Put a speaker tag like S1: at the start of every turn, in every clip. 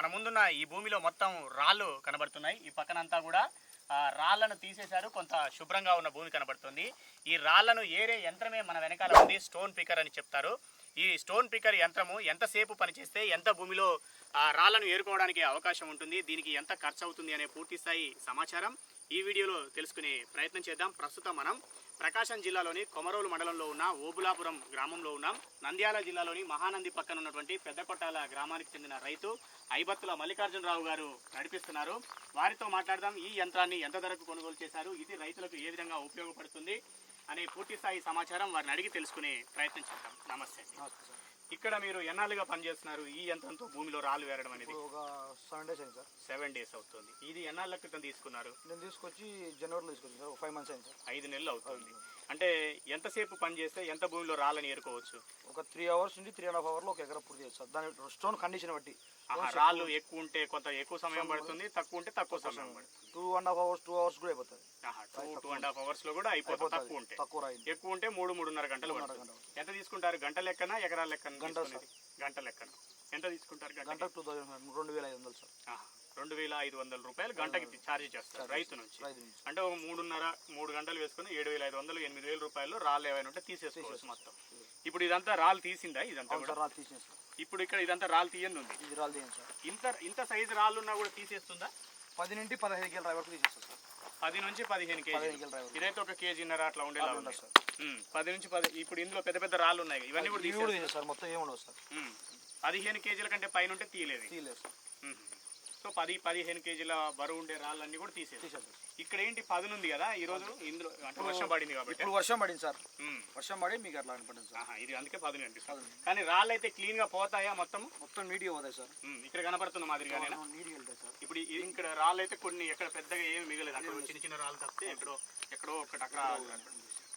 S1: మన ముందున్న ఈ భూమిలో మొత్తం రాళ్ళు కనబడుతున్నాయి. ఈ పక్కనంతా కూడా రాళ్ళను తీసేశారు. కొంత శుభ్రంగా ఉన్న భూమి కనబడుతుంది. ఈ రాళ్ళను ఏరే యంత్రమే మన వెనకాల ఉంది. స్టోన్ పికర్ అని చెప్తారు. ఈ స్టోన్ పికర్ యంత్రము ఎంతసేపు పనిచేస్తే ఎంత భూమిలో రాళ్ళను ఏరుకోవడానికి అవకాశం ఉంటుంది? దీనికి ఎంత ఖర్చు అవుతుంది అనే పూర్తి స్థాయి సమాచారం ఈ వీడియోలో తెలుసుకునే ప్రయత్నం చేద్దాం. ప్రస్తుతం మనం ప్రకాశం జిల్లాలోని కొమరోలు మండలంలో ఉన్న ఓబులాపురం గ్రామంలో ఉన్నాం. నంద్యాల జిల్లాలోని మహానంది పక్కన ఉన్నటువంటి పెద్దకొట్టాల గ్రామానికి చెందిన రైతు ఐబత్తుల మల్లికార్జునరావు గారు నడిపిస్తున్నారు. వారితో మాట్లాడదాం. ఈ యంత్రాన్ని ఎంత ధరకు కొనుగోలు చేశారు? ఇది రైతులకు ఏ విధంగా ఉపయోగపడుతుంది? అనే పూర్తి స్థాయి సమాచారం వారిని అడిగి తెలుసుకునే ప్రయత్నం చేద్దాం. నమస్తే సార్. ఇక్కడ మీరు ఎన్నాళ్ళుగా పనిచేస్తున్నారు? ఈ యంత్రంతో భూమిలో రాళ్ళు వేరడం అనేది?
S2: ఒక సెవెన్ డేస్ అయింది సార్.
S1: సెవెన్ డేస్ అవుతుంది. ఇది ఎన్నాళ్ళ క్రితం తీసుకున్నారు?
S2: నేను తీసుకొచ్చి జనవరిలో తీసుకొచ్చాను సార్. ఫైవ్ మంత్స్ అయింది సార్.
S1: ఐదు నెలలు అవుతుంది. అంటే ఎంతసేపు పని చేస్తే ఎంత భూమిలో రాళ్ళని ఏరుకోవచ్చు?
S2: ఒక త్రీ అవర్స్ నుండి త్రీ అండ్ హాఫ్ అవర్లో ఒక ఎకరా పూర్తి చేస్తారు దాని స్టోన్ కండిషన్ బట్టి.
S1: రాళ్ళు ఎక్కువ ఉంటే కొంత ఎక్కువ సమయం పడుతుంది తక్కువ ఉంటే తక్కువ సమయం పడుతుంది.
S2: Two and half hours two hours కూడా అయిపోతుంది.
S1: టూ అండ్ హాఫ్ అవర్స్లో కూడా అయిపోతుంది తక్కువ ఉంటే.
S2: తక్కువ
S1: ఎక్కువ ఉంటే మూడు మూడున్నర గంటలు ఎంత తీసుకుంటారు? గంట లెక్కన ఎకరాల లెక్కన
S2: గంట?
S1: గంట లెక్కన? ఎంత తీసుకుంటారు గంట
S2: టూ థౌసండ్ రెండు వేల ఐదు వందలు సార్.
S1: రెండు వేల ఐదు వందల రూపాయలు గంటకి ఛార్జ్ చేస్తారు రైతు నుంచి. అంటే ఒక మూడున్నర మూడు గంటలు వేసుకుని ఏడు వేల ఐదు వందలు ఎనిమిది వేల రూపాయలు రాళ్ళు ఏమైనా ఉంటే తీసేసుకోవచ్చు మొత్తం. ఇప్పుడు ఇదంతా రాళ్ళు తీసిందా ఇదంతా కూడా?
S2: సార్ సార్
S1: ఇప్పుడు ఇక్కడ ఇదంతా రాళ్ళు తీయండి ఉంది.
S2: సార్.
S1: ఇంత ఇంత సైజు రాళ్ళు ఉన్నా కూడా తీసేస్తుందా?
S2: పది నుండి పదహైదు కిలో వరకు తీసేస్తారు సార్.
S1: పది నుంచి పదిహేను కేజీ
S2: పదిహేను
S1: ఇదైతే ఒక కేజీన్నర అట్లా ఉండేలా ఉంది.
S2: ఉంటుంది సార్.
S1: పది నుంచి పది ఇప్పుడు ఇందులో పెద్ద పెద్ద రాళ్ళు ఉన్నాయి. ఇవన్నీ కూడా
S2: సార్ మొత్తం ఏముండవు సార్.
S1: ఉమ్, పదిహేను కేజీల కంటే పైన ఉంటే తీయలేదు.
S2: తీయలేదు సార్.
S1: సో పది పదిహేను కేజీల బరువు ఉండే రాళ్ళన్నీ కూడా
S2: తీసేస్తారు
S1: ఇక్కడ ఏంటి పదును ఉంది కదా ఈ రోజు ఇందులో అంటే వర్షం పడింది కాబట్టి.
S2: ఇప్పుడు వర్షం పడింది సార్. వర్షం పడి మీకు అట్లా పడింది సార్.
S1: ఇది అందుకే పదును అనిపిస్తుంది. కానీ రాళ్ళు అయితే క్లీన్గా పోతాయా మొత్తం
S2: మొత్తం నీట్గా పోతాయి సార్.
S1: ఇక్కడ కనపడుతున్న
S2: నీట్గా వెళ్తాయి సార్.
S1: ఇప్పుడు ఇక్కడ రాళ్ళు అయితే కొన్ని ఎక్కడ పెద్దగా ఏమి మిగలేదు. అక్కడ చిన్న చిన్న రాళ్ళు తప్పితే ఎక్కడో ఎక్కడో ఒకటి అక్కడ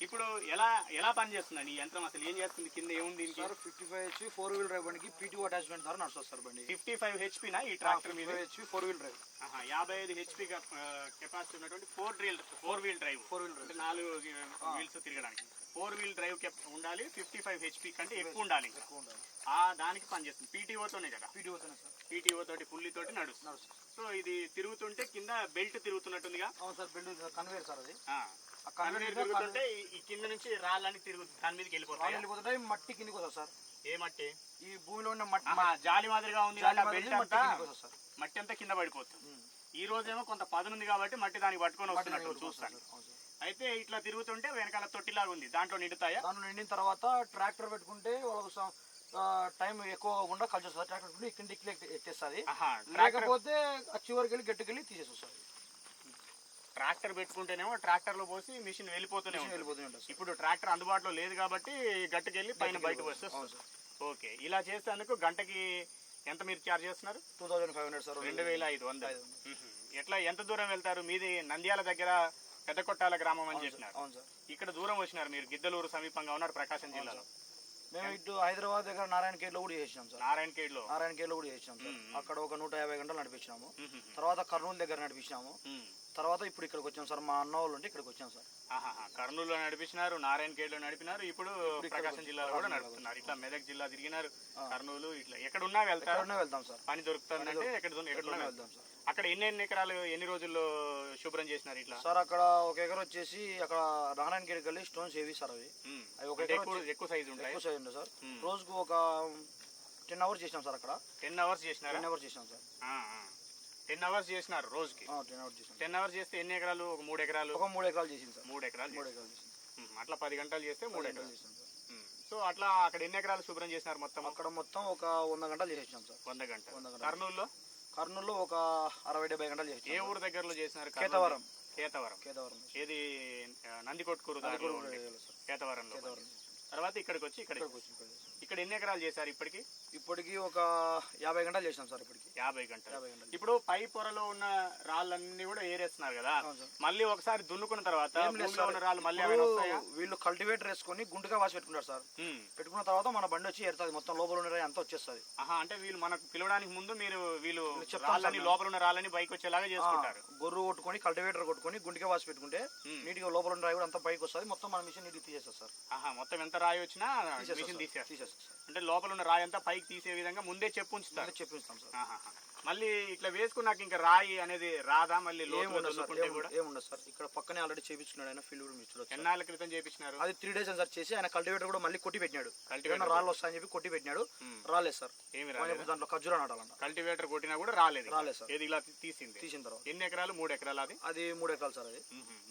S1: ఇప్పుడు ఎలా ఎలా పనిచేస్తుందండి ఈ యంత్రం? అసలు ఏం చేస్తుంది? కింద ఏముంది దీనికి?
S2: Sir fifty five HP four wheel drive బండికి పీటీఓ అటాచ్మెంట్ ద్వారా నడుస్తుంది సార్ బండి.
S1: ఫిఫ్టీ ఫైవ్ హెచ్పినా ఈ ట్రాక్టర్ మీద?
S2: హెచ్పి ఫోర్ వీల్ డ్రైవ్
S1: యాభై ఐదు హెచ్పి కెపాసిటీ ఉన్నటువంటి four wheel four wheel drive
S2: four wheel drive
S1: నాలుగు వీల్స్ తిరగడానికి. ఫోర్ వీల్ డ్రైవ్ కెప్ ఉండాలి ఫిఫ్టీ ఫైవ్ హెచ్పి కంటే ఎక్కువ ఉండాలి. ఆ దానికి పనిచేస్తుంది. పీటీఓతోనే కదా?
S2: పీటీఓతోనే సార్.
S1: పీటీఓ తోటి పుల్లి తోటి నడుస్తుంది. సో ఇది తిరుగుతుంటే కింద బెల్ట్ తిరుగుతున్నట్టుందిగా?
S2: అవును సార్ బిల్డ్ కన్వేర్ సార్ అది.
S1: తిరుగుతుంటే ఈ- కింద నుంచి రాళ్ళని తిరుగుతుంది దాని మీదకి వెళ్ళిపోతాయి
S2: వెళ్ళిపోతుంటాయి మట్టి కిందికి వస్తుంది సార్.
S1: ఏ మట్టి?
S2: ఈ భూమిలో ఉన్న మట్టి
S1: జాలి మాదిరిగా ఉంది బెల్ట్
S2: మట్టి
S1: అంతా? మట్టి కింద పడిపోతుంది. ఈ రోజేమో కొంత పదునుంది కాబట్టి మట్టి దానికి పట్టుకొని వస్తున్నట్టు చూస్తాను. అయితే ఇట్లా తిరుగుతుంటే వెనకాల తొట్టిలాగా ఉంది. దాంట్లో నిండుతాయా?
S2: దాంట్లో నిండిన తర్వాత ట్రాక్టర్ పెట్టుకుంటే వాళ్ళకు టైం ఎక్కువ కాకుండా కలిసి వస్తుంది ట్రాక్టర్ ఇక్కడ
S1: ట్రాక్టర్
S2: లేకపోతే చివరికి వెళ్ళి గట్టుకెళ్ళి తీసేసి వస్తుంది
S1: ట్రాక్టర్ పెట్టుకుంటేనేమో ట్రాక్టర్లో పోసి మిషన్ వెళ్ళిపోతూనే
S2: వెళ్ళిపోతూనే ఉంటుంది.
S1: ఇప్పుడు ట్రాక్టర్ అందుబాటులో లేదు కాబట్టి గట్టుకెళ్ళి పైన బయటకు వస్తే ఓకే. ఇలా చేసేందుకు గంటకి ఎంత మీరు చార్జ్ చేస్తున్నారు?
S2: Two thousand five hundred sir.
S1: రెండు వేల ఐదు. మ్మ్. ఎట్లా ఎంత దూరం వెళ్తారు? మీది నంద్యాల దగ్గర పెద్దకొట్టాల గ్రామం అని చెప్పినారు. ఇక్కడ దూరం వచ్చినారు మీరు. గిద్దలూరు సమీపంగా ఉన్నారు ప్రకాశం జిల్లాలో.
S2: మేము ఇటు హైదరాబాద్ దగ్గర నారాయణ కేట్లో కూడా చేసినాం సార్.
S1: నారాయణ ఖేడ్లో
S2: నారాయణ కేట్లో కూడా చేసినాం సార్. అక్కడ ఒక నూట యాభై గంటలు నడిపించినాము. తర్వాత కర్నూలు దగ్గర నడిపించినాము. తర్వాత ఇప్పుడు ఇక్కడికి వచ్చాం సార్. మా అన్న వాళ్ళు ఉంటే ఇక్కడికి వచ్చాం సార్.
S1: కర్నూలులో నడిపించినారు నారాయణ ఖేడ్లో నడిపినారు ఇప్పుడు ప్రకాశం జిల్లాలో కూడా నడుపుతున్నారు. ఇట్లా మెదక్ జిల్లా తిరిగినారు కర్నూలు ఇట్లా. ఎక్కడున్నా వెళ్తారు?
S2: ఎక్కడనే వెళ్తాం సార్.
S1: పని దొరుకుతుందంటే ఎక్కడ వెళ్తారు.
S2: వెళ్తాం. సార్.
S1: అక్కడ ఎన్ని ఎన్ని ఎకరాలు ఎన్ని రోజుల్లో శుభ్రం చేసినారు ఇట్లా?
S2: సార్ అక్కడ ఒక ఎకర్ వచ్చేసి అక్కడ నారాయణ కేడికి వెళ్ళి స్టోన్స్ ఏవి సార్ అవి?
S1: ఎక్కువ సైజు ఉంటాయి?
S2: ఎక్కువ సైజ్ ఉంది సార్. రోజుకు ఒక టెన్ అవర్స్ చేసినాం సార్ అక్కడ.
S1: టెన్ అవర్స్ చేసినారా?
S2: టెన్ అవర్స్ చేసినాం సార్.
S1: టెన్ అవర్స్ చేసినారు రోజుకి.
S2: టెన్ అవర్స్ చేసినాం
S1: టెన్ అవర్స్ చేస్తే ఎన్ని ఎకరాలు? ఒక మూడు ఎకరాలు?
S2: ఒక మూడు ఎకరాలు చేసింది సార్.
S1: మూడు ఎకరాలు
S2: మూడు. ఎకరాలు చేసింది.
S1: అట్లా పది గంటలు చేస్తే మూడు ఎకరాలు.
S2: సార్.
S1: మ్మ్. సో అట్లా అక్కడ ఎన్ని ఎకరాలు శుభ్రం చేసినారు మొత్తం
S2: అక్కడ మొత్తం ఒక వంద గంటలు చేసేసినాం సార్.
S1: వంద గంటలు.
S2: వంద గంటలు.
S1: కర్నూలులో?
S2: కర్నూలులో ఒక అరవై డెబ్బై గంటలు
S1: ఏ
S2: చేసినాం
S1: ఊరు దగ్గరలో చేసినారు?
S2: కేతవరం.
S1: కేతవరం.
S2: కేతవరం.
S1: ఏది? నందికొట్కూరు కేతవరంలో.
S2: కేతవరం.
S1: తర్వాత ఇక్కడికి వచ్చి ఇక్కడ.
S2: చేసాం.
S1: ఇక్కడ ఎన్ని ఎకరాలు చేశారు ఇప్పటికి?
S2: ఇప్పటికి ఒక యాభై గంటలు చేసినాం సార్ ఇప్పటికి.
S1: యాభై గంటలు.
S2: యాభై గంటలు
S1: ఇప్పుడు పై పొరలో ఉన్న రాళ్ళన్నీ కూడా ఏరేస్తున్నారు కదా. మళ్ళీ ఒకసారి దున్నుకున్న తర్వాత. ఉన్న రాళ్ళు మళ్ళీ
S2: వీళ్ళు కల్టివేటర్ వేసుకొని గుంటుగా వాసి పెట్టుకుంటారు సార్. పెట్టుకున్న తర్వాత మన బండి వచ్చి ఎడుతుంది మొత్తం లోపల ఉన్న రాయి అంతా వచ్చేస్తుంది.
S1: అంటే వీళ్ళు మనకు పిలవడానికి ముందు మీరు వీళ్ళు రాళ్ళని లోపల ఉన్న రాళ్ళని బయట వచ్చేలాగా చేసుకుంటారు.
S2: గొర్రు కొట్టుకొని కల్టివేటర్ కొట్టుకొని గుంటిగా వాసి పెట్టుకుంటే. నీట్గా లోపల ఉన్న రాయి కూడా అంతా పైకి వస్తుంది. మొత్తం మన మిషన్ నీట్గా తీసేస్తారు సార్.
S1: ఆహా మొత్తం ఎంత రాయి వచ్చినా మిషన్. తీసేస్తారు. అంటే లోపల ఉన్న రాయి అంతా పైకి తీసే విధంగా ముందే చెప్పు ఉంచుతారు
S2: సార్.
S1: మళ్ళీ ఇట్లా వేసుకున్నాక ఇంకా రాయి అనేది రాదా? మళ్ళీ
S2: ఏముండదు సార్ ఇక్కడ పక్కనే ఆల్రెడీ చేపించుకున్నాడు ఆయన ఫీల్డ్ కూడా మీరు.
S1: ఎన్నాళ్ళ క్రితం చేపించినారు?
S2: అది త్రీ డేస్ సార్ చేసి ఆయన కల్టివేటర్ కూడా మళ్ళీ కొట్టి పెట్టినాడు. ఏమైనా రాళ్ళు వస్తాయని చెప్పి కొట్టి పెట్టినాడు. రాలేదు సార్.
S1: ఏమి రాలేదు?
S2: దాంట్లో ఖర్జూరా నాటాలంట.
S1: కల్టివేటర్ కొట్టినా కూడా రాలేదు.
S2: రాలేదు సార్.
S1: ఏది ఇలా తీసింది?
S2: తీసిన తర్వాత.
S1: ఎన్ని ఎకరాలు? మూడు ఎకరాలు అది?
S2: అది మూడు ఎకరాలు సార్ అది.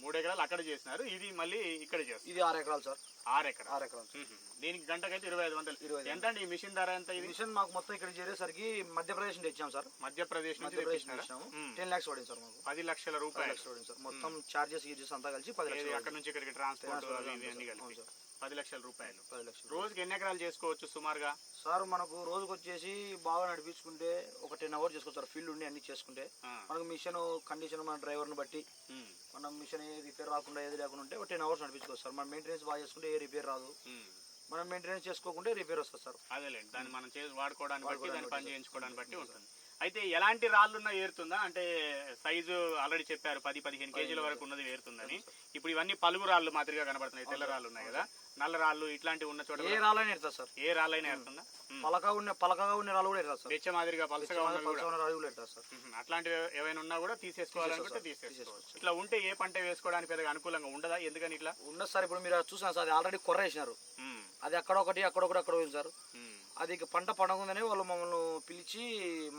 S1: మూడు ఎకరాలు అక్కడ చేసినారు. ఇది మళ్ళీ ఇక్కడ చేస్తారు.
S2: ఇది ఆరు ఎకరాలు సార్.
S1: ఆరు ఎకరాలు.
S2: ఆరు
S1: మ్మ్. దీనికి గంటకైతే ఇరవై ఐదు వందలు.
S2: ఇరవై
S1: ఎంత అండి ఈ మిషన్ ధర ఎంత
S2: ఈ
S1: ఇది?
S2: మిషన్ మాకు మొత్తం ఇక్కడ చేరేసరికి మధ్యప్రదేశ్ నుంచి తెచ్చాం సార్.
S1: మధ్యప్రదేశ్
S2: మధ్యప్రదేశ్
S1: మ్మ్.
S2: టెన్ లాక్స్ పడింది సార్ మాకు.
S1: పది లక్షల రూపాయలు.
S2: సార్. మొత్తం చార్జెస్ గీజెస్ అంతా కలిసి పది లక్షలు
S1: అక్కడ నుంచి ఇక్కడికి ట్రాన్స్పోర్ట్ ఇవి అన్ని. కలిపి. పది లక్షల రూపాయలు.
S2: పది లక్షలు
S1: రోజుకి ఎన్ని ఎకరాలు చేసుకోవచ్చు సుమారుగా?
S2: సార్ మనకు రోజుకి వచ్చేసి బాగా నడిపించుకుంటే ఒక టెన్ అవర్స్ చేసుకోవచ్చు సార్ ఫీల్డ్ ఉండి అన్ని చేసుకుంటే. మనకు మిషన్ కండిషన్ మన డ్రైవర్ని బట్టి. మనం మిషన్ ఏ రిపేర్ రాకుండా ఏది లేకుండా ఉంటే ఒక టెన్ అవర్స్ నడిపించుకోవచ్చు సార్. మనం మెయింటెనెన్స్ బాగా చేసుకుంటే ఏ రిపేర్ రాదు. మనం మెయింటెనెన్స్ చేసుకోకుంటే రిపేర్ వస్తుంది సార్.
S1: అదేలేండి. దాన్ని మనం చేసి వాడుకోవడానికి బట్టి దాన్ని పని చేయించుకోవడానికి బట్టి ఉంటుంది. అయితే ఎలాంటి రాళ్ళున్నా ఏరుతుందా? అంటే సైజు ఆల్రెడీ చెప్పారు పది పదిహేను కేజీల వరకు ఉన్నది ఏరుతుందని. ఇప్పుడు ఇవన్నీ పలుగు రాళ్ళు మాదిరిగా కనబడుతున్నాయి తెల్ల రాళ్ళు ఉన్నాయి కదా. నల్ల రాళ్ళు ఇట్లాంటివి ఉన్న చోట
S2: ఏ రాళ్ళైనా ఎడతారు సార్.
S1: ఏ రాళ్ళైనా ఏరుతుందా? మ్మ్.
S2: పలక ఉన్న పలకగా ఉన్న రాళ్ళు కూడా ఎడతారు సార్.
S1: బెచ్చ మాదిరిగా పలసగా
S2: ఉన్న రాళ్ళు కూడా ఎడతారు సార్.
S1: అట్లాంటివి ఏవైనా ఉన్నా కూడా తీసేసుకోవాలనుకుంటే
S2: తీసేసుకోవచ్చు.
S1: ఇట్లా ఉంటే ఏ పంట వేసుకోవడానికి పెద్దగా అనుకూలంగా ఉండదా? ఎందుకని ఇట్లా?
S2: ఉన్నది సార్. ఇప్పుడు మీరు చూసాను సార్ అది ఆల్రెడీ కొర్ర వేసినారు. అది అక్కడ ఒకటి అక్కడ ఒకటి అక్కడ పోయింది సార్. అది పంట పండగుందని వాళ్ళు మమ్మల్ని పిలిచి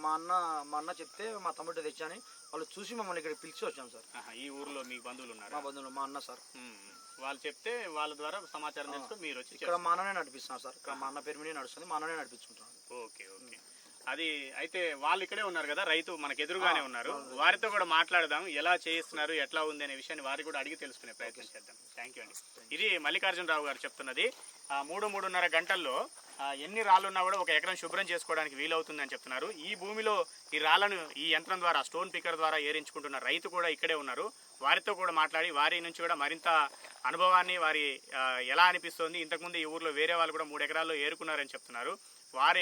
S2: మా అన్న మా అన్న చెప్తే మా తమ్ముడు తెచ్చాని. వాళ్ళు చూసి మమ్మల్ని ఇక్కడ పిలిచి వచ్చాం సార్.
S1: ఈ ఊర్లో మీ బంధువులు
S2: మా
S1: ఉన్నారా
S2: బంధువులు మా అన్న సార్.
S1: వాళ్ళు చెప్తే వాళ్ళ ద్వారా సమాచారం తెలుసుకొని మీరు వచ్చి
S2: ఇక్కడ మా అన్ననే నడిపిస్తున్నాను సార్. ఇక్కడ మా అన్న పేరు మీద నడుస్తుంది మా అన్ననే నడిపించుకుంటున్నాను
S1: ఓకే ఓకే. అది అయితే వాళ్ళు ఇక్కడే ఉన్నారు కదా రైతు మనకు ఎదురుగానే ఉన్నారు. వారితో కూడా మాట్లాడదాం ఎలా చేయిస్తున్నారు ఎట్లా ఉంది అనే విషయాన్ని వారికి కూడా అడిగి తెలుసుకునే ప్రయత్నం చేద్దాం. థ్యాంక్ యూ అండి. ఇది మల్లికార్జునరావు గారు చెప్తున్నది. ఆ, మూడు మూడున్నర గంటల్లో ఎన్ని రాళ్ళు ఉన్నా కూడా ఒక ఎకరం శుభ్రం చేసుకోవడానికి వీలవుతుందని చెప్తున్నారు. ఈ భూమిలో ఈ రాళ్ళను ఈ యంత్రం ద్వారా స్టోన్ పికర్ ద్వారా ఏరించుకుంటున్న రైతు కూడా ఇక్కడే ఉన్నారు. వారితో కూడా మాట్లాడి వారి నుంచి కూడా మరింత అనుభవాన్ని వారి ఎలా అనిపిస్తోంది ఇంతకుముందు ఈ ఊర్లో వేరే వాళ్ళు కూడా మూడు ఎకరాల్లో ఏరుకున్నారని చెప్తున్నారు. వారి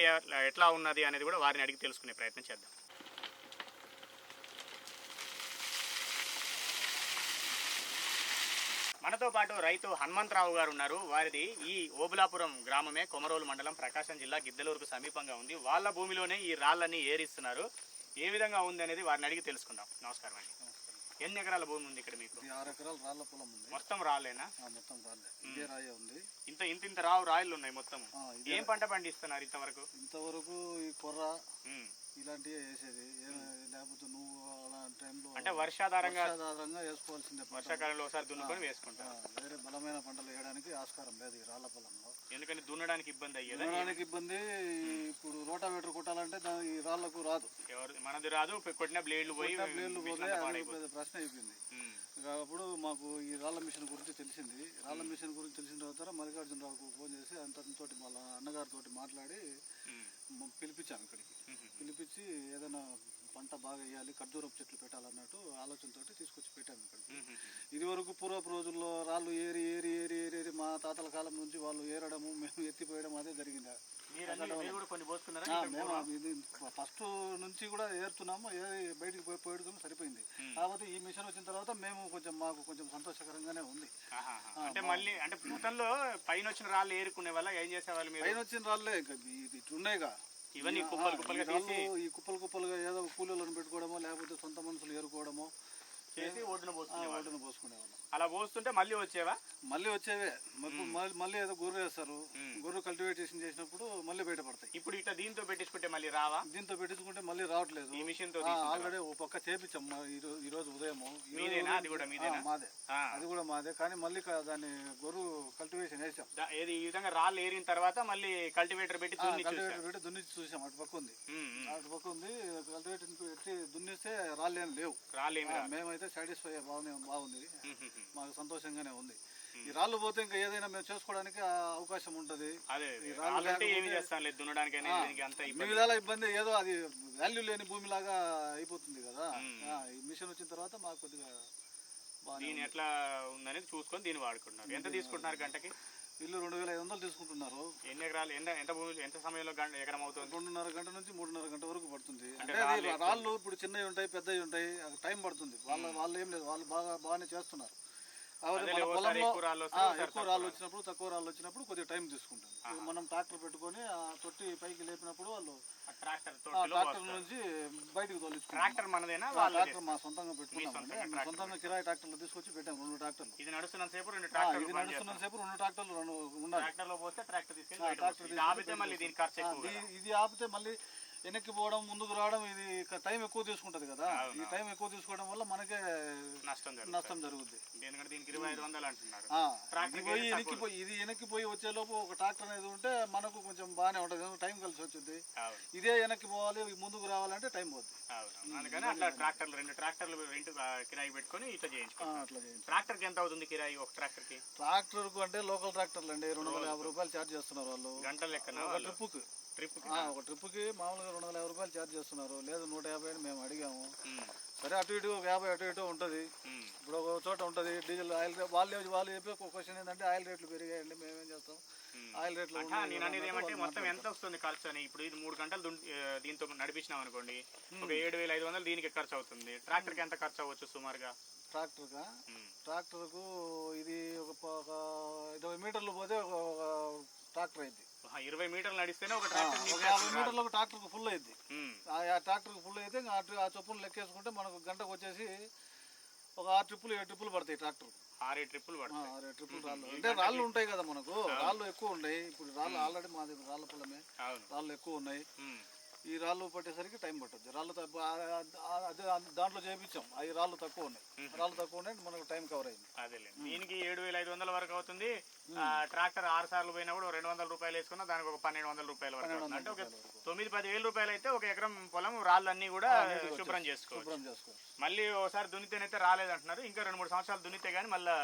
S1: ఎట్లా ఉన్నది అనేది కూడా వారిని అడిగి తెలుసుకునే ప్రయత్నం చేద్దాం. మనతో పాటు రైతు హనుమంతరావు గారు ఉన్నారు. వారిది ఈ ఓబులాపురం గ్రామమే కొమరోలు మండలం ప్రకాశం జిల్లా గిద్దలూరుకు సమీపంగా ఉంది. వాళ్ళ భూమిలోనే ఈ రాళ్ళని ఏరిస్తున్నారు. ఏ విధంగా ఉంది అనేది వారిని అడిగి తెలుసుకుందాం. నమస్కారం అండి. ఎన్ని ఎకరాల భూమి ఉంది ఇక్కడ మీకు?
S3: ఆరు ఎకరాల రాళ్ళ పొలం ఉంది.
S1: మొత్తం
S3: ఆ, మొత్తం రాళ్ళే ఇదే రాయే ఉంది.
S1: ఇంత ఇంత ఇంత రావు రాయలు ఉన్నాయి మొత్తం ఏం పంట పండిస్తున్నారు ఇంతవరకు?
S3: ఇంతవరకు ఈ కొర్ర. ఇలాంటివే వేసేది. లేకపోతే నువ్వు టైంలో
S1: అంటే వర్షాధారంగా
S3: వర్షాధారంగా వేసుకోవాల్సిందే.
S1: వర్షాకాలంలో ఒకసారి దున్నుకొని వేసుకుంటారు.
S3: వేరే బలమైన పంటలు వేయడానికి ఆస్కారం లేదు ఈ రాళ్ళ పొలంలో.
S1: ఎందుకని దున్నడానికి ఇబ్బంది అయ్యేదా
S3: దున్నడానికి ఇబ్బంది ఇప్పుడు రోటావేటర్ కొట్టాలంటే ఈ రాళ్ళకు రాదు.
S1: ఎవరు మనది రాదు కొట్టిన బ్లేడ్లు పోయి
S3: బ్లేడ్లు పోతే ప్రశ్న అయిపోయింది. అప్పుడు మాకు ఈ రాళ్ళ మిషన్ గురించి తెలిసింది. రాళ్ళ మిషన్ గురించి తెలిసిన తర్వాత మల్లికార్జునరావుకు ఫోన్ చేసి అంతటితో వాళ్ళ అన్నగారితో మాట్లాడి
S1: ఉమ్.
S3: మ- పిలిపించాం ఇక్కడికి. పిలిపించి ఏదైనా పంట బాగా వేయాలి ఖర్జూరపు చెట్లు పెట్టాలన్నట్టు ఆలోచనతోటి తీసుకొచ్చి పెట్టాము ఇక్కడికి.
S1: ఉమ్.
S3: ఇది వరకు పూర్వపు రోజుల్లో రాళ్ళు ఏరి ఏరి ఏరి ఏరి ఏరి మా తాతల కాలం నుంచి వాళ్ళు ఏరడము మేము ఎత్తిపోయడం అదే జరిగింది.
S1: ఇక్కడ
S3: ఫస్ట్ నుంచి కూడా ఏరుతున్నాము ఏరి బయటికి పోయి పోయడం సరిపోయింది. కాకపోతే ఈ మిషన్ వచ్చిన తర్వాత మేము కొంచెం మాకు కొంచెం సంతోషకరంగానే ఉంది.
S1: అంటే మళ్ళీ అంటే గతంలో పైన వచ్చిన రాళ్ళు ఏరుకునే వల్ల ఏం చేసేవాళ్ళు
S3: పైన వచ్చిన రాళ్ళే ఇంకా ఇది ఇట్లున్నాయిగా.
S1: ఇవన్నీ కుప్పలు కుప్పలుగా తీసి
S3: ఈ కుప్పలు కుప్పలుగా ఏదో కూలీలను పెట్టుకోవడమో లేకపోతే సొంత మనుషులు ఏరుకోవడమో
S1: చేసి ఒడ్డున పోసుకునేవాళ్ళు
S3: వాటిని పోసుకునేవాళ్ళం.
S1: అలా పోస్తుంటే మళ్ళీ వచ్చేవా?
S3: మళ్ళీ వచ్చేవే. మళ్ళీ- ఏదో గొర్రె వేస్తారు. గొర్రె కల్టివేటేషన్ చేసినప్పుడు మళ్ళీ బయటపడతాయి.
S1: ఇప్పుడు ఇట్లా దీంతో పెట్టించుకుంటే మళ్ళీ రావా?
S3: దీంతో పెట్టించుకుంటే మళ్ళీ రావట్లేదు.
S1: ఈ
S3: మిషన్తో ఆల్రెడీ ఓ పక్క చేపించాం ఈ రోజు
S1: మీదేనా? అది కూడా
S3: మాదే. అది కూడా మాదే. కానీ మళ్ళీ దాన్ని గొర్రె కల్టివేషన్ వేసాం.
S1: ఏది ఈ విధంగా రాళ్ళు ఏరిన తర్వాత మళ్ళీ కల్టివేటర్ పెట్టి
S3: కల్టివేటర్ పెట్టి దున్నిచ్చి చూసాం అటు పక్క ఉంది. అటు పక్క ఉంది. కల్టివేటర్ పెట్టి దున్నిస్తే రాళ్ళు ఏం లేవు.
S1: రాళ్ళు ఏమి
S3: మేమైతే సాటిస్ఫై బాగుంది బాగుంది. మాకు సంతోషంగానే ఉంది. ఈ రాళ్ళు పోతే ఇంకా ఏదైనా మేము చేసుకోవడానికి అవకాశం ఉంటది. ఇన్ని
S1: ఇబ్బంది.
S3: ఏదో అది వాల్యూ లేని భూమిలాగా అయిపోతుంది కదా. ఈ మిషన్ వచ్చిన తర్వాత మాకు కొద్దిగా బాగానే
S1: దీని. ఎట్లా ఉందనేది చూసుకొని దీన్ని వాడుకుంటున్నారు. ఎంత తీసుకుంటున్నారు గంటకి?
S3: ఇల్లు రెండు వేల ఐదు వందలు తీసుకుంటున్నారు.
S1: ఎన్ని ఎకరాలు ఎంత ఎంత భూమి ఎంత సమయంలో గంట ఎకరం అవుతుంది?
S3: రెండున్నర గంట నుంచి మూడున్నర గంట వరకు పడుతుంది.
S1: అంటే
S3: అది
S1: రాళ్ళు
S3: ఇప్పుడు చిన్నవి ఉంటాయి పెద్దవి ఉంటాయి అది టైం పడుతుంది. వాళ్ళ వాళ్ళు ఏం లేదు వాళ్ళు బాగా బాగానే చేస్తున్నారు.
S1: ఎక్కువ రాళ్ళు.
S3: వచ్చినప్పుడు తక్కువ రాళ్ళు వచ్చినప్పుడు కొద్దిగా టైం తీసుకుంటాం మనం ట్రాక్టర్ పెట్టుకొని ఆ తొట్టి పైకి లేపినప్పుడు వాళ్ళు
S1: ట్రాక్టర్
S3: ట్రాక్టర్. నుంచి బయటకు తోలించుకుంటాం
S1: ట్రాక్టర్ మనదేనా
S3: ట్రాక్టర్ మా సొంతంగా పెట్టుకున్నాం
S1: సొంతంగా. ట్రాక్టర్
S3: కిరాయి ట్రాక్టర్లు తీసుకొచ్చి పెట్టాం రెండు ట్రాక్టర్లు
S1: ఇది నడుస్తున్నంత సేపు రెండు
S3: ఆ,
S1: ట్రాక్టర్లు
S3: ఇది నడుస్తున్న. సేపు రెండు ట్రాక్టర్లు రెండు ఉండాలి
S1: ట్రాక్టర్లో పోతే ట్రాక్టర్ తీసుకెళ్ళి
S3: ట్రాక్టర్.
S1: ఇది ఆపితే మళ్ళీ ఖర్చు
S3: ఇది ఆపితే మళ్ళీ వెనక్కి పోవడం ముందుకు రావడం ఇది టైం ఎక్కువ తీసుకుంటది కదా. ఈ టైం ఎక్కువ తీసుకోవడం వల్ల మనకే
S1: నష్టం జరుగుతుంది.
S3: నష్టం జరుగుద్ది.
S1: ట్రాక్టర్
S3: ఇది పోయి వెనక్కి పోయి ఇది వెనక్కి పోయి వచ్చేలోపు ఒక ట్రాక్టర్ అనేది ఉంటే మనకు కొంచెం బాగానే ఉంటుంది. టైం కలిసి వచ్చింది ఇదే వెనక్కి పోవాలి ముందుకు రావాలంటే టైం పోద్ది.
S1: అవును అందుకని అట్లా ట్రాక్టర్లు రెండు ట్రాక్టర్లు రెంట్ కిరాయి పెట్టుకొని ఇట్లా ట్రాక్టర్కి ఎంత అవుతుంది కిరాయి ఒక ట్రాక్టర్కి
S3: ట్రాక్టర్కు అంటే లోకల్ ట్రాక్టర్లు అండి రెండు వందల యాభై రూపాయలు ఛార్జ్ చేస్తున్నారు వాళ్ళు.
S1: గంటల వాళ్ళు?
S3: ట్రిప్పుకి
S1: ట్రిప్
S3: ఒక ట్రిప్కి మామూలుగా రెండు వందల యాభై రూపాయలు ఛార్జ్ చేస్తున్నారు. లేదు నూట యాభై అని మేము అడిగాము. సరే అటు ఇటు ఒక యాభై అటు ఇటు ఉంటుంది. ఇప్పుడు ఒక చోట ఉంటుంది డీజిల్ ఆయిల్ వాళ్ళు వాళ్ళు చెప్పే ఒక క్వశ్చన్ ఏంటంటే ఆయిల్ రేట్లు పెరిగాయండి మేమేం చేస్తాం? ఆయిల్ రేట్లు
S1: నేను అనేది ఏమంటే మొత్తం ఎంత వస్తుంది ఖర్చు అని? ఇప్పుడు ఇది మూడు గంటలు దీంతో నడిపించినాం అనుకోండి ఒక ఏడు వేల ఐదు వందలు దీనికి ఖర్చు అవుతుంది. ట్రాక్టర్కి ఎంత ఖర్చు అవ్వచ్చు సుమారుగా?
S3: ట్రాక్టర్గా. ట్రాక్టర్కు ఇది ఒక ఇరవై మీటర్లు పోతే ఒక ట్రాక్టర్ అయింది
S1: ఇరవై మీటర్లు నడిస్తేనే ఒక ట్రాక్టర్
S3: ఒక యాభై మీటర్లకు ట్రాక్టర్కు ఫుల్ అయింది. ఆ ట్రాక్టర్కి ఫుల్ అయితే ఆ చొప్పున లెక్కేసుకుంటే మనకు గంటకు వచ్చేసి ఒక ఆరు ట్రిప్పులు ఏడు ట్రిప్పులు పడతాయి ట్రాక్టర్
S1: ఆరు ట్రిప్పులు పడతాయి.
S3: ఆరు ట్రిప్పులు రాళ్ళు. అంటే రాళ్ళు ఉంటాయి కదా మనకు. రాళ్ళు ఎక్కువ ఉన్నాయి. ఇప్పుడు రాళ్ళు ఆల్రెడీ మా దగ్గర రాళ్ళ పొలమే. రాళ్ళు ఎక్కువ ఉన్నాయి. ఈ రాళ్ళు పట్టేసరికి టైం పట్టుద్ది. రాళ్ళు అదే దాంట్లో చేయించాం. అవి రాళ్ళు తక్కువ ఉన్నాయి. రాళ్ళు తక్కువ ఉన్నాయి మనకు టైం కవర్ అయింది.
S1: అదేలే దీనికి ఏడు వేల ఐదు వందల వరకు అవుతుంది. ఆ, ట్రాక్టర్ ఆరు సార్లు పోయినా కూడా రెండు వందల రూపాయలు వేసుకున్నా దానికి ఒక పన్నెండు వందల రూపాయల వరకు అంటే ఒక తొమ్మిది పది వేల రూపాయలు అయితే ఒక ఎకరం పొలం రాళ్ళన్నీ కూడా శుభ్రం చేసుకోవచ్చు. మళ్ళీ ఒకసారి దున్నితేనైతే రాలేదు అంటున్నారు ఇంకా రెండు మూడు సంవత్సరాలు దున్నితే గానీ మళ్ళీ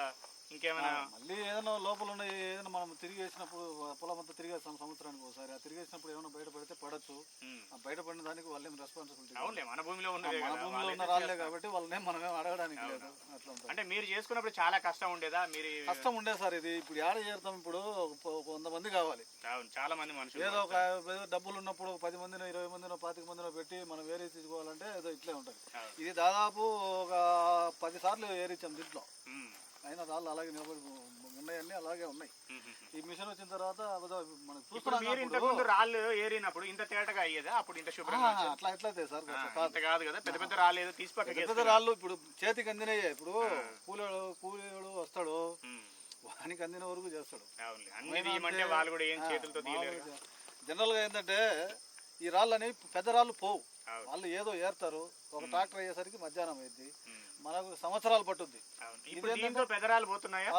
S1: ఇంకేమైనా?
S3: మళ్ళీ ఏదైనా లోపల ఉన్న ఏదైనా మనం తిరిగి వేసినప్పుడు పొలం అంతా తిరిగేస్తాం సంవత్సరానికి ఒకసారి. ఆ తిరిగేసినప్పుడు ఏమైనా బయట పడితే పడచ్చు.
S1: ఉమ్.
S3: ఆ బయట పడిన దానికి వాళ్ళేం రెస్పాన్సిబిలిటీ
S1: అవునులే మన భూమిలో ఉన్నదే
S3: మన భూమిలో ఉన్న రాళ్ళే. కాబట్టి వాళ్ళని మనమేం అడగడానికి లేదు. అట్లా
S1: అంటే మీరు చేసుకున్నప్పుడు చాలా కష్టం ఉండేదా? మీరు
S3: కష్టం ఉండే సార్ ఇది. ఇప్పుడు ఏడ చేరుతాం ఇప్పుడు? వంద మంది కావాలి.
S1: చాలా మంది మనుషులు
S3: ఏదో ఒక డబ్బులు ఉన్నప్పుడు పది మందినో ఇరవై మందినో పాతిక మందినో పెట్టి మనం వేరే తీసుకోవాలంటే ఏదో ఇట్లే ఉంటుంది. ఇది దాదాపు ఒక పది సార్లు ఏరిచ్చాం దీంట్లో. అయినా రాళ్ళు అలాగే నిలబడి ఉన్నాయన్నీ అలాగే ఉన్నాయి. ఈ మిషన్ వచ్చిన తర్వాత మనం చూస్తున్నాం
S1: రాళ్ళు ఏరినప్పుడు ఇంత తేటగా అయ్యేదా? అప్పుడు ఇంత శుభ్రంగా
S3: అట్లా ఎట్లయితే సార్ కాదు.
S1: కాదు పెద్ద పెద్ద రాళ్ళు ఏదో తీసి
S3: పెద్ద. రాళ్ళు ఇప్పుడు చేతికి అందినయ్యే ఇప్పుడు కూలీడు కూలీడు వస్తాడు. వానికి అందిన వరకు చేస్తాడు.
S1: వాళ్ళు కూడా ఏం చేతులతో తీయలేరు కదా.
S3: జనరల్గా ఏంటంటే ఈ రాళ్ళని పెద్ద రాళ్ళు పోవు. వాళ్ళు ఏదో ఏరుతారు. ఒక ట్రాక్టర్ అయ్యేసరికి మధ్యాహ్నం అయింది. మనకు సంవత్సరాలు పట్టుద్ది.
S1: పెదరాలు పోతున్నాయా?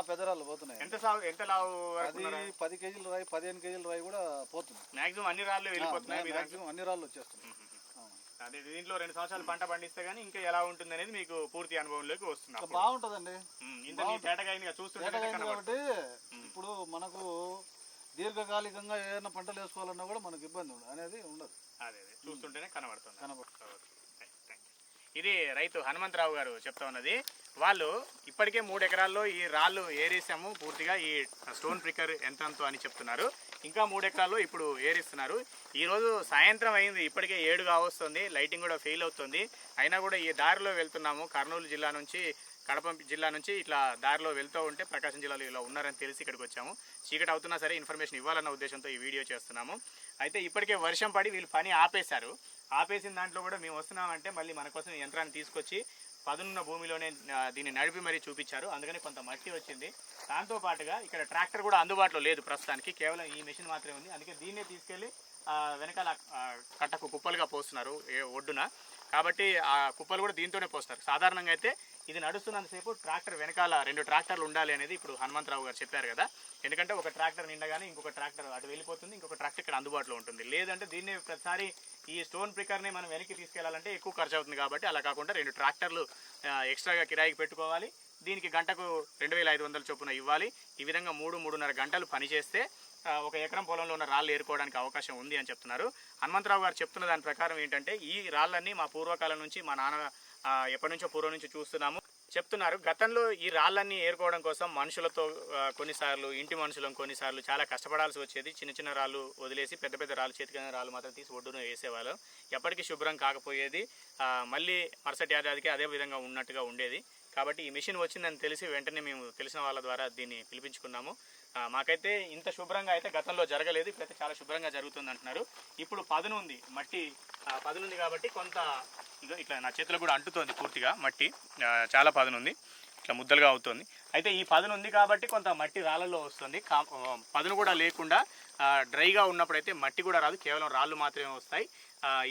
S3: పోతున్నాయి.
S1: ఎంత సాగు ఎంత లావు
S3: అది పది కేజీలు రాయి పదిహేను కేజీలు రాయి కూడా పోతుంది.
S1: మాక్సిమం అన్ని రాళ్ళు వెళ్ళిపోతున్నాయి
S3: మాక్సిమం అన్ని రాళ్ళు వచ్చేస్తున్నాయి.
S1: అదే దీంట్లో రెండు సంవత్సరాలు పంట పండిస్తే గానీ ఇంకా ఎలా ఉంటుంది అనేది మీకు పూర్తి అనుభవంలోకి వస్తుంది
S3: బాగుంటదండి.
S1: ఇంత చూస్తుంటే.
S3: కాబట్టి ఇప్పుడు మనకు దీర్ఘకాలికంగా ఏదైనా పంటలు వేసుకోవాలన్నా కూడా మనకు ఇబ్బంది ఉండదు. అనేది ఉండదు.
S1: అదే అదే. చూస్తుంటేనే కనబడుతుంది.
S3: కనబడుతుంది.
S1: ఇది రైతు హనుమంతరావు గారు చెప్తా ఉన్నది. వాళ్ళు ఇప్పటికే మూడు ఎకరాల్లో ఈ రాళ్ళు ఏరేసాము. పూర్తిగా ఈ స్టోన్ ప్రికర్ యంత్రంతో అని చెప్తున్నారు. ఇంకా మూడు ఎకరాల్లో ఇప్పుడు ఏరిస్తున్నారు. ఈ రోజు సాయంత్రం అయింది. ఇప్పటికే ఏడు కావస్తుంది లైటింగ్ కూడా ఫెయిల్ అవుతుంది. అయినా కూడా ఈ దారిలో వెళ్తున్నాము. కర్నూలు జిల్లా నుంచి కడప జిల్లా నుంచి ఇట్లా దారిలో వెళ్తూ ఉంటే ప్రకాశం జిల్లాలో ఇలా ఉన్నారని తెలిసి ఇక్కడికి వచ్చాము. చీకటి అవుతున్నా సరే ఇన్ఫర్మేషన్ ఇవ్వాలన్న ఉద్దేశంతో ఈ వీడియో చేస్తున్నాము. అయితే ఇప్పటికే వర్షం పడి వీళ్ళు పని ఆపేశారు. ఆపేసిన దాంట్లో కూడా మేము వస్తున్నామంటే మళ్ళీ మన కోసం యంత్రాన్ని తీసుకొచ్చి పదునున్న భూమిలోనే దీన్ని నడిపి మరీ చూపించారు. అందుకని కొంత మట్టి వచ్చింది. దాంతో పాటుగా ఇక్కడ ట్రాక్టర్ కూడా అందుబాటులో లేదు ప్రస్తుతానికి. కేవలం ఈ మెషిన్ మాత్రమే ఉంది. అందుకే దీన్నే తీసుకెళ్ళి వెనకాల కట్టకు కుప్పలుగా పోస్తున్నారు ఏ ఒడ్డున. కాబట్టి ఆ కుప్పలు కూడా దీంతోనే పోస్తారు. సాధారణంగా అయితే ఇది నడుస్తున్నంతసేపు ట్రాక్టర్ వెనకాల రెండు ట్రాక్టర్లు ఉండాలి అనేది ఇప్పుడు హనుమంతరావు గారు చెప్పారు కదా. ఎందుకంటే ఒక ట్రాక్టర్ నిండగానే ఇంకొక ట్రాక్టర్ అటు వెళ్ళిపోతుంది ఇంకొక ట్రాక్టర్ ఇక్కడ అందుబాటులో ఉంటుంది. లేదంటే దీన్ని ప్రతిసారి ఈ స్టోన్ ప్రికర్ని మనం వెనక్కి తీసుకెళ్ళాలంటే ఎక్కువ ఖర్చు అవుతుంది కాబట్టి అలా కాకుండా రెండు ట్రాక్టర్లు ఎక్స్ట్రాగా కిరాయికి పెట్టుకోవాలి. దీనికి గంటకు రెండు వేల ఐదు వందల చొప్పున ఇవ్వాలి. ఈ విధంగా మూడు మూడున్నర గంటలు పనిచేస్తే ఒక ఎకరం పొలంలో ఉన్న రాళ్ళు ఏరుకోవడానికి అవకాశం ఉంది అని చెప్తున్నారు. హనుమంతరావు గారు చెప్తున్న దాని ప్రకారం ఏంటంటే ఈ రాళ్ళన్నీ మా పూర్వకాలం నుంచి మా నాన్న ఎప్పటి నుంచో పూర్వం నుంచి చూస్తున్నాము. చెప్తున్నారు గతంలో ఈ రాళ్ళన్నీ ఏరుకోవడం కోసం మనుషులతో కొన్నిసార్లు ఇంటి మనుషులం కొన్నిసార్లు చాలా కష్టపడాల్సి వచ్చేది. చిన్న చిన్న రాళ్ళు వదిలేసి పెద్ద పెద్ద రాళ్ళు చేతికైన రాళ్ళు మాత్రం తీసి ఒడ్డున వేసేవాళ్ళు. ఎప్పటికీ శుభ్రం కాకపోయేది. మళ్ళీ మరుసటి ఏడాదికి అదే విధంగా ఉన్నట్టుగా ఉండేది. కాబట్టి ఈ మిషన్ వచ్చిందని తెలిసి వెంటనే మేము తెలిసిన వాళ్ళ ద్వారా దీన్ని పిలిపించుకున్నాము. మాకైతే ఇంత శుభ్రంగా అయితే గతంలో జరగలేదు. ఇప్పుడైతే చాలా శుభ్రంగా జరుగుతుంది అంటున్నారు ఇప్పుడు పదును ఉంది మట్టి పదునుంది ఉంది కాబట్టి కొంత ఇగో ఇట్లా నా చేతిలో కూడా అంటుతోంది పూర్తిగా మట్టి. చాలా పదునుంది. ఇట్లా ముద్దలుగా అవుతుంది. అయితే ఈ పదును ఉంది కాబట్టి కొంత మట్టి రాళ్ళలో వస్తుంది. కా పదును కూడా లేకుండా డ్రైగా ఉన్నప్పుడైతే మట్టి కూడా రాదు. కేవలం రాళ్ళు మాత్రమే వస్తాయి.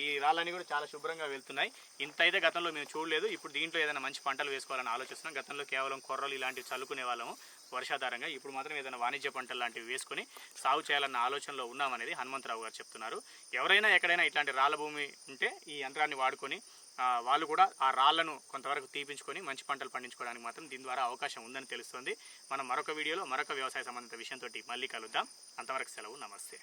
S1: ఈ రాళ్ళని కూడా చాలా శుభ్రంగా వెళ్తున్నాయి. ఇంత అయితే గతంలో మేము చూడలేదు. ఇప్పుడు దీంట్లో ఏదైనా మంచి పంటలు వేసుకోవాలని ఆలోచిస్తున్నాం. గతంలో కేవలం కొర్రలు ఇలాంటివి చల్లుకునే వాళ్ళము. వర్షాధారంగా ఇప్పుడు మాత్రం ఏదైనా వాణిజ్య పంటలు లాంటివి వేసుకొని సాగు చేయాలన్న ఆలోచనలో ఉన్నామనేది హనుమంతరావు గారు చెప్తున్నారు. ఎవరైనా ఎక్కడైనా ఇట్లాంటి రాళ్ళ భూమి ఉంటే ఈ యంత్రాన్ని వాడుకొని వాళ్ళు కూడా ఆ రాళ్ళను కొంతవరకు తీపించుకొని మంచి పంటలు పండించుకోవడానికి మాత్రం దీని ద్వారా అవకాశం ఉందని తెలుస్తుంది. మనం మరొక వీడియోలో మరొక వ్యవసాయ సంబంధిత విషయంతో మళ్ళీ కలుద్దాం. అంతవరకు సెలవు. నమస్తే.